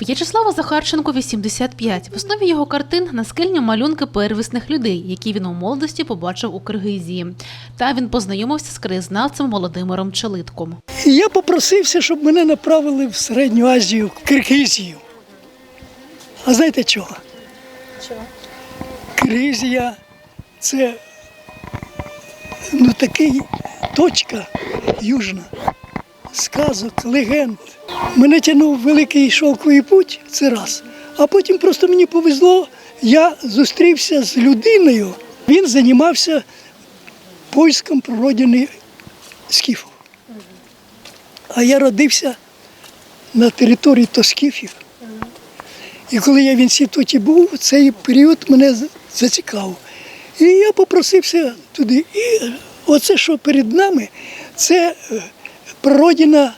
В'ячеслава Захарченко 85. В основі його картин наскельні малюнки первісних людей, які він у молодості побачив у Киргизії. Та він познайомився з краєзнавцем Володимиром Челитком. Я попросився, щоб мене направили в Середню Азію, в Киргизію. А знаєте чого? Чого? Киргизія це ну, такий точка южна, сказок, легенд. Мене тягнув великий шовковий путь, це раз. А потім просто мені повезло, я зустрівся з людиною. Він займався поиском природини скіфів. А я родився на території Тоскіфів. І коли я в інституті був, цей період мене зацікавив. І я попросився туди. І оце, що перед нами, це е,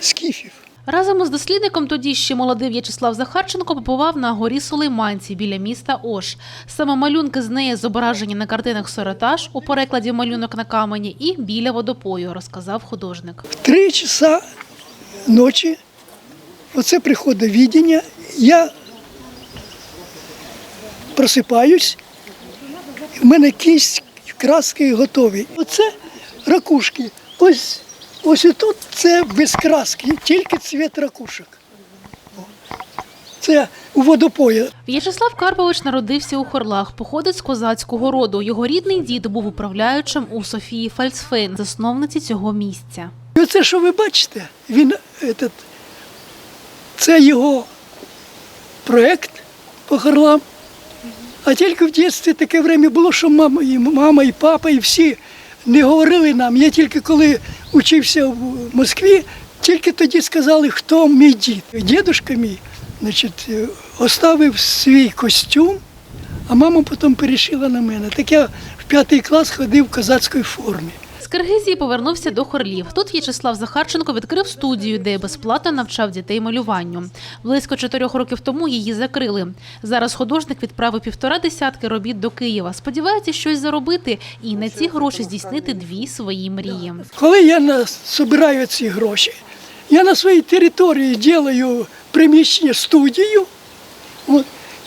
скіфів. Разом із дослідником тоді ще молодий В'ячеслав Захарченко побував на горі Сулейманці біля міста Ош. Саме малюнки з неї зображені на картинах Соротаж у перекладі малюнок на камені і біля водопою, розказав художник. В три часа ночі оце приходить відіння, я просипаюсь, в мене кість краски готові. Оце ракушки. Ось, ось тут це без краски, тільки цвіт ракушок. Це у водопої. В'ячеслав Карпович народився у Хорлах, походить з козацького роду. Його рідний дід був управляючим у Софії Фальцфейн, засновниці цього місця. І оце, що ви бачите, він, этот, це його проєкт по горлам. А тільки в дитинстві таке время було, що мама і, мама, і папа, і всі не говорили нам. Я тільки коли учився в Москві, тільки тоді сказали, хто мій дід. Дідушка мій значить, е, оставив свій костюм, а мама потім перешила на мене. Так я в п'ятий клас ходив в козацькій формі. Киргизії повернувся до Хорлів. Тут В'ячеслав Захарченко відкрив студію, де безплатно навчав дітей малюванню. Близько чотирьох років тому її закрили. Зараз художник відправив півтора десятки робіт до Києва. Сподівається щось заробити і на ці гроші здійснити дві свої мрії. Коли я збираю ці гроші, я на своїй території ділаю приміщення студію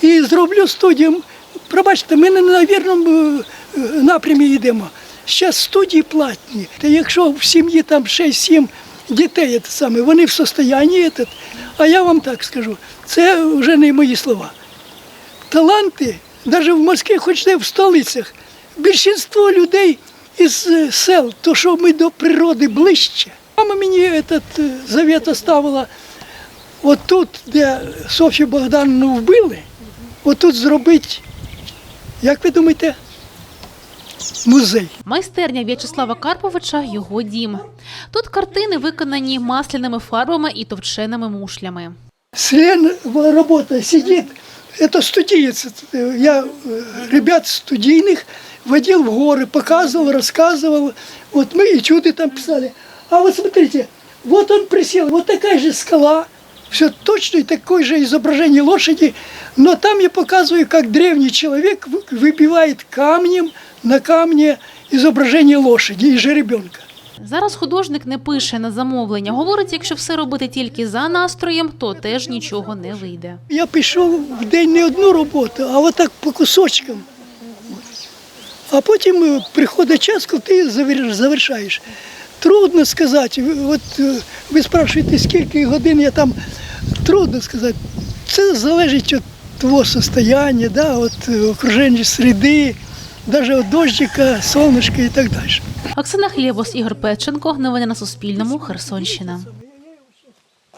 і зроблю студію. Пробачте, ми не на вірному е, напрямі йдемо. Зараз студії платні. Та якщо в сім'ї там 6-7 дітей, це саме, вони в состоянні, а я вам так скажу, це вже не мої слова таланти, навіть в Москві, хоч не в столицях, більшість людей із е, сел, то що ми до природи ближче. Мама мені этот е, завет оставила, отут, де Софію Богдановну вбили, отут зробити, як ви думаєте, музей. Майстерня В'ячеслава Карповича його дім. Тут картини виконані масляними фарбами і товченими мушлями. Слен работа сидит, это студиец. Я э, ребят студийных водил в горы, показывал, рассказывал. Вот мы этюды там писали. А вот смотрите, вот он присел, вот такая же скала, все точно и такое же изображение лошади, но там я показываю, как древний человек вы- выбивает камнем на камне изображение лошади и жеребенка. Зараз художник не пише на замовлення. Говорить, якщо все робити тільки за настроєм, то теж нічого не вийде. Я пішов в день не одну роботу, а отак по кусочкам. А потім е, приходить час, коли ти завер- завершаєш. Трудно сказати. От е, ви спрашуєте, скільки годин я там. Трудно сказати. Це залежить від твого состояння, да, від е, окруження середи, навіть від дощика, сонечка і так далі. Оксана Хлєбос, Ігор Петченко. Новини на Суспільному. Херсонщина.